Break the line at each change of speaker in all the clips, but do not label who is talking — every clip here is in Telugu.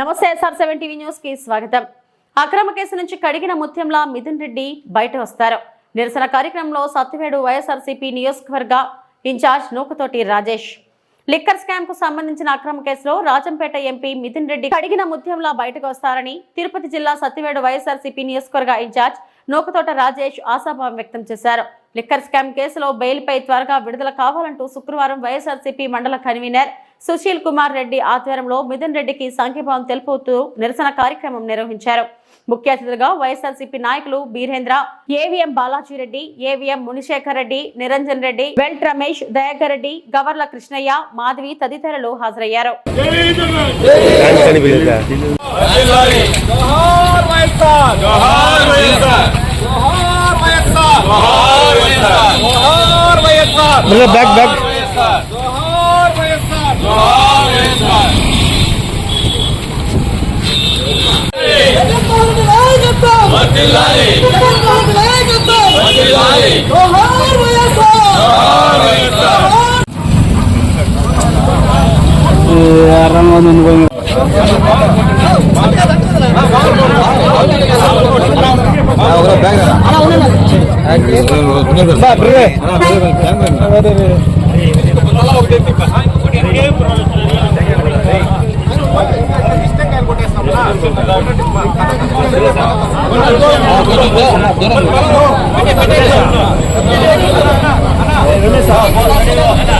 నమస్తే ఎస్ఆర్ సెవెన్ టీవీ న్యూస్కి స్వాగతం. అక్రమ కేసు నుంచి కడిగిన ముత్యంలా మిథున్ రెడ్డి బయట వస్తారు. నిరసన కార్యక్రమంలో సత్తివేడు వైఎస్ఆర్సీపీ నియోజకవర్గ ఇన్ఛార్జ్ నూకతోటి రాజేష్. లిక్కర్ స్కామ్కు సంబంధించిన అక్రమ కేసులో రాజంపేట ఎంపీ మిథున్ రెడ్డి కడిగిన ముత్యంలా బయటకు వస్తారని తిరుపతి జిల్లా సత్తివేడు వైఎస్ఆర్సీపీ నియోజకవర్గ ఇన్ఛార్జ్ నూకతోట రాజేష్ ఆశాభావం వ్యక్తం చేశారు. లిక్కర్ స్కామ్ కేసులో బెయిల్పై త్వరగా విడుదల కావాలంటూ శుక్రవారం వైఎస్ఆర్సీపీ మండల కన్వీనర్ సుశీల్ కుమార్ రెడ్డి ఆధ్వర్యంలో మిథున్ రెడ్డికి సంఘీభావం తెలుపుతూ నిరసన కార్యక్రమం నిర్వహించారు ముఖ్య అతిథులుగా వైఎస్ఆర్సీపీ నాయకులు బీరేంద్ర ఏవిఎం బాలాజీ రెడ్డి ఏవిఎం మునిశేఖర్ రెడ్డి నిరంజన్ రెడ్డి వెల్ట్ రమేష్ దయాకర్ రెడ్డి గవర్ల కృష్ణయ్య మాధవి తదితరులు హాజరయ్యారు
జోహార్ వైఎస్ఆర్ జోహార్ వైఎస్ఆర్ జోహార్ వైఎస్ఆర్ జోహార్ వైఎస్ఆర్ జోహార్ వైఎస్ఆర్
బ్యాక్ బ్యాక్
వైఎస్ఆర్ జోహార్ వైఎస్ఆర్ జోహార్ వైఎస్ఆర్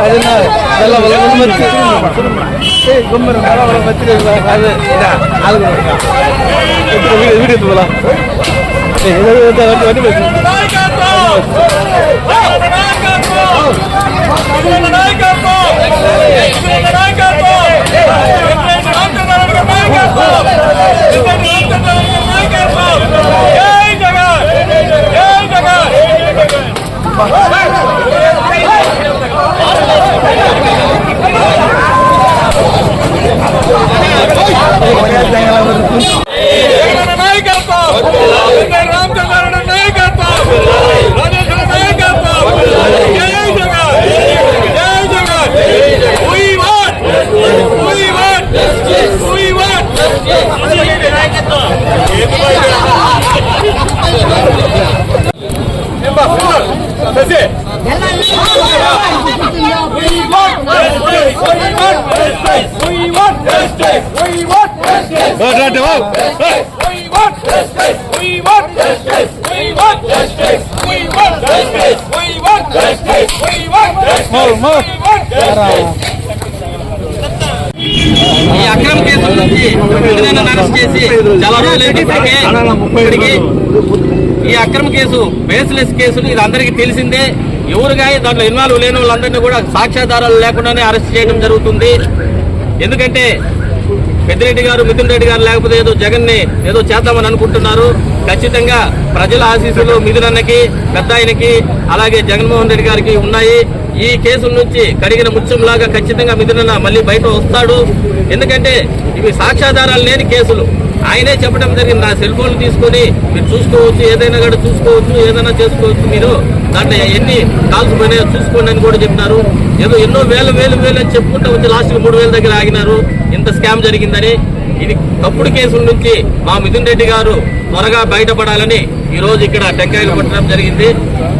వైఎస్ఆర్
మధ్యలో చేసి టమాటా మో మా
ఈ అక్రమ కేసుల నుంచి విడుదలను అరెస్ట్ చేసి చాలా రోజులైంది ఇప్పటికే ఈ అక్రమ కేసు బేస్లెస్ కేసులు ఇది అందరికీ తెలిసిందే. ఎవరుగా దాంట్లో ఇన్వాల్వ్ లేని వాళ్ళందరినీ కూడా సాక్ష్యాధారాలు లేకుండానే అరెస్ట్ చేయడం జరుగుతుంది. ఎందుకంటే పెద్దిరెడ్డి గారు మిథున్ రెడ్డి గారు లేకపోతే ఏదో జగన్ని ఏదో చేద్దామని అనుకుంటున్నారు. ఖచ్చితంగా ప్రజల ఆశీస్సులు మిథున్ అన్నకి పెద్ద ఆయనకి అలాగే జగన్మోహన్ రెడ్డి గారికి ఉన్నాయి. ఈ కేసు నుంచి కడిగిన ముత్యంలాగా ఖచ్చితంగా మిథునన్న మళ్ళీ బయట వస్తాడు. ఎందుకంటే ఇవి సాక్ష్యాధారాలు లేని కేసులు. ఆయనే చెప్పడం జరిగింది. నా సెల్ ఫోన్లు తీసుకొని మీరు చూసుకోవచ్చు ఏదైనా కూడా చూసుకోవచ్చు ఏదైనా చేసుకోవచ్చు మీరు. దాంట్లో ఎన్ని కాల్స్ పోయినాయో చూసుకోండి అని కూడా చెప్పినారు. ఏదో ఎన్నో వేలు వేలు వేలు అని చెప్పుకుంటూ వచ్చి లాస్ట్కి మూడు వేల దగ్గర ఆగినారు. ఇంత స్కామ్ జరిగిందని ఇది తప్పుడు కేసుల నుంచి మా మిథున్ రెడ్డి గారు త్వరగా బయటపడాలని ఈ రోజు ఇక్కడ టెంకాయలు కొట్టడం జరిగింది.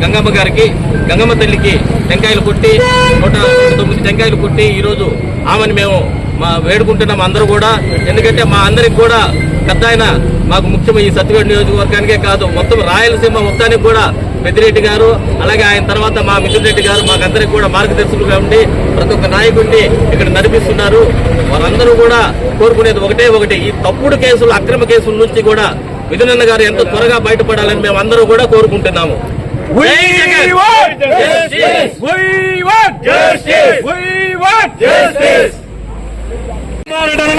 గంగమ్మ గారికి గంగమ్మ తల్లికి టెంకాయలు కొట్టి నూట తొమ్మిది టెంకాయలు కొట్టి ఈరోజు ఆమెను మేము మా వేడుకుంటున్నాం అందరూ కూడా. ఎందుకంటే మా అందరికి కూడా పెద్ద మాకు ముఖ్యమైన ఈ సత్యవేడు నియోజకవర్గానికే కాదు మొత్తం రాయలసీమ మొత్తానికి కూడా పెద్దిరెడ్డి గారు అలాగే ఆయన తర్వాత మా మిథున్ రెడ్డి గారు మాకందరికి కూడా మార్గదర్శకులుగా ఉండి ప్రతి ఒక్క నాయకుడిని ఇక్కడ నడిపిస్తున్నారు. వారందరూ కూడా కోరుకునేది ఒకటే ఒకటి ఈ తప్పుడు కేసులు అక్రమ కేసుల నుంచి కూడా మిథున్ అన్న గారు ఎంత త్వరగా బయటపడాలని మేము అందరూ కూడా కోరుకుంటున్నాము.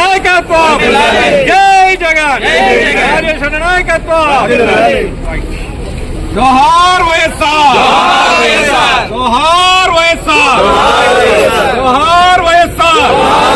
నాయకత్వం! జై జగన్! రాజేష్ అన్న నాయకత్వం జోహార్ వైఎస్ఆర్ జోహార్ వైఎస్ఆర్ జోహార్ వైఎస్ఆర్